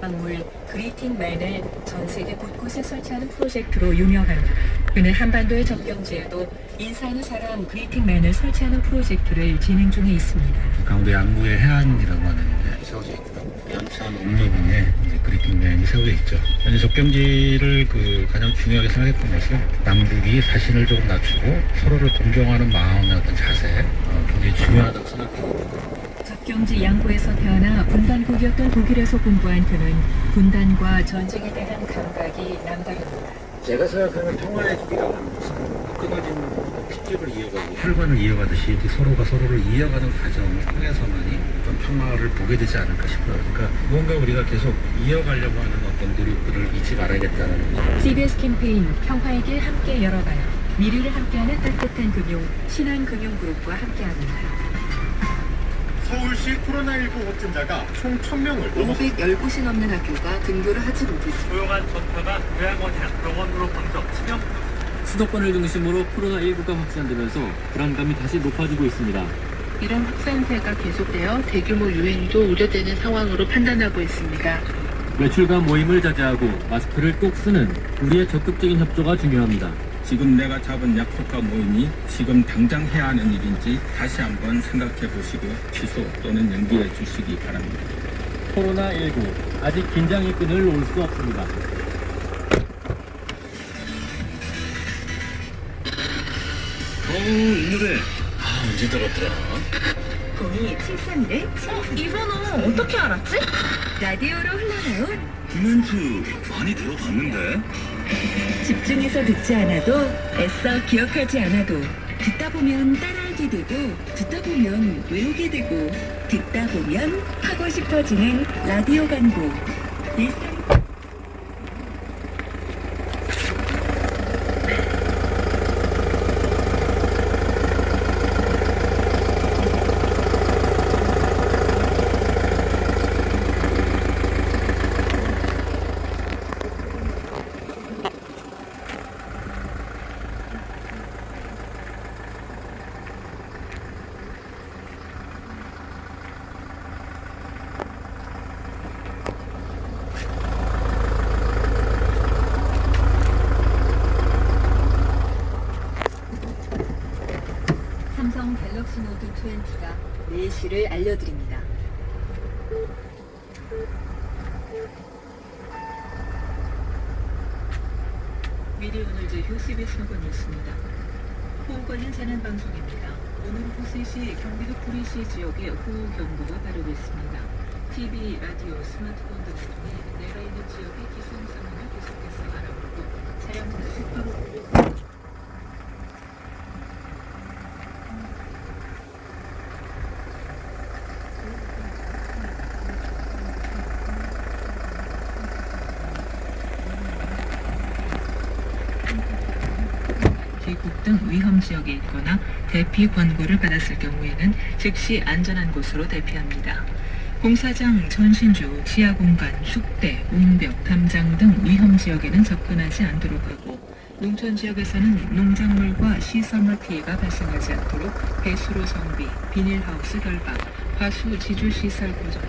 한방물 그리팅 맨을 전 세계 곳곳에 설치하는 프로젝트로 유명합니다. 그는 한반도의 접경지에도 인사하는 사람 그리팅 맨을 설치하는 프로젝트를 진행 중에 있습니다. 강원도 양구의 해안이라고 하는데 세워져 있고요. 연천 옥로봉에 이제 그리팅 맨이 세워져 있죠. 현재 접경지를 그 가장 중요하게 생각했던 것은 남북이 사신을 조금 낮추고 서로를 존경하는 마음의 어떤 자세 어, 굉장히 중요하다고 생각합니 다. 접경지 양구에서 태어나 분단국이었던 독일에서 공부한 그는 분단과 전쟁에 대한 감각이 남다릅니다. 제가 생각하는 평화의 하는 것은 끊어진 핏줄을 이어가고 혈관을 이어가듯이 이렇게 서로가 서로를 이어가는 과정을 통해서만이 어떤 평화를 보게 되지 않을까 싶어요. 그러니까 무언가 우리가 계속 이어가려고 하는 어떤 노력들을 잊지 말아야겠다는 거. CBS 캠페인 평화의 길 함께 열어가요. 미래를 함께하는 따뜻한 금융 신한금융그룹과 함께합니다. 서울시 코로나19 확진자가 총 1000명을 넘었습니다. 510곳이 넘는 학교가 등교를 하지 못했습니다. 조용한 전파가 요양원이나 병원으로 번져 치명 수도권을 중심으로 코로나19가 확산되면서 불안감이 다시 높아지고 있습니다. 이런 확산세가 계속되어 대규모 유행도 우려되는 상황으로 판단하고 있습니다. 외출과 모임을 자제하고 마스크를 꼭 쓰는 우리의 적극적인 협조가 중요합니다. 지금 내가 잡은 약속과 모임이 지금 당장 해야 하는 일인지 다시 한번 생각해 보시고 취소 또는 연기해 주시기 바랍니다. 코로나19 아직 긴장의 끈을 놓을 수 없습니다. 어이 노래 아 언제 들었더라 02-731-7 어? 이 번호 어떻게 알았지? 라디오로 흘러나온 멘트 많이 들어봤는데 집중해서 듣지 않아도 애써 기억하지 않아도 듣다 보면 따라하게 되고 듣다 보면 외우게 되고 듣다 보면 하고 싶어지는 라디오 광고. 일상 갤럭시 노트 20가 4시를 알려드립니다. 미리 오늘 제 휴식의 신고 뉴스입니다. 호우가 행사는 방송입니다. 오늘 오후 3시 경기도 구리시 지역에 호우 경보가 발효됐습니다. TV, 라디오, 스마트폰 등을 통해 내가 계곡 등 위험 지역에 있거나 대피 권고를 받았을 경우에는 즉시 안전한 곳으로 대피합니다. 공사장, 전신주, 지하공간, 축대, 웅벽, 담장 등 위험 지역에는 접근하지 않도록 하고 농촌 지역에서는 농작물과 시설물 피해가 발생하지 않도록 배수로 정비, 비닐하우스 결박, 화수 지주 시설 고정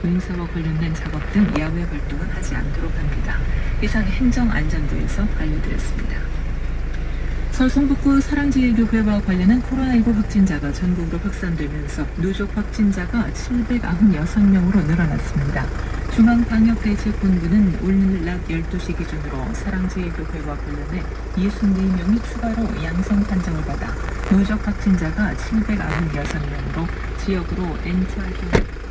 공사와 관련된 작업 등 야외 활동은 하지 않도록 합니다. 이상 행정안전부에서 알려드렸습니다. 서울 성북구 사랑제일교회와 관련한 코로나19 확진자가 전국으로 확산되면서 누적 확진자가 796명으로 늘어났습니다. 중앙방역대책본부는 오늘 낮 12시 기준으로 사랑제일교회와 관련해 64명이 추가로 양성 판정을 받아 누적 확진자가 796명으로 지역으로 엔트할 경우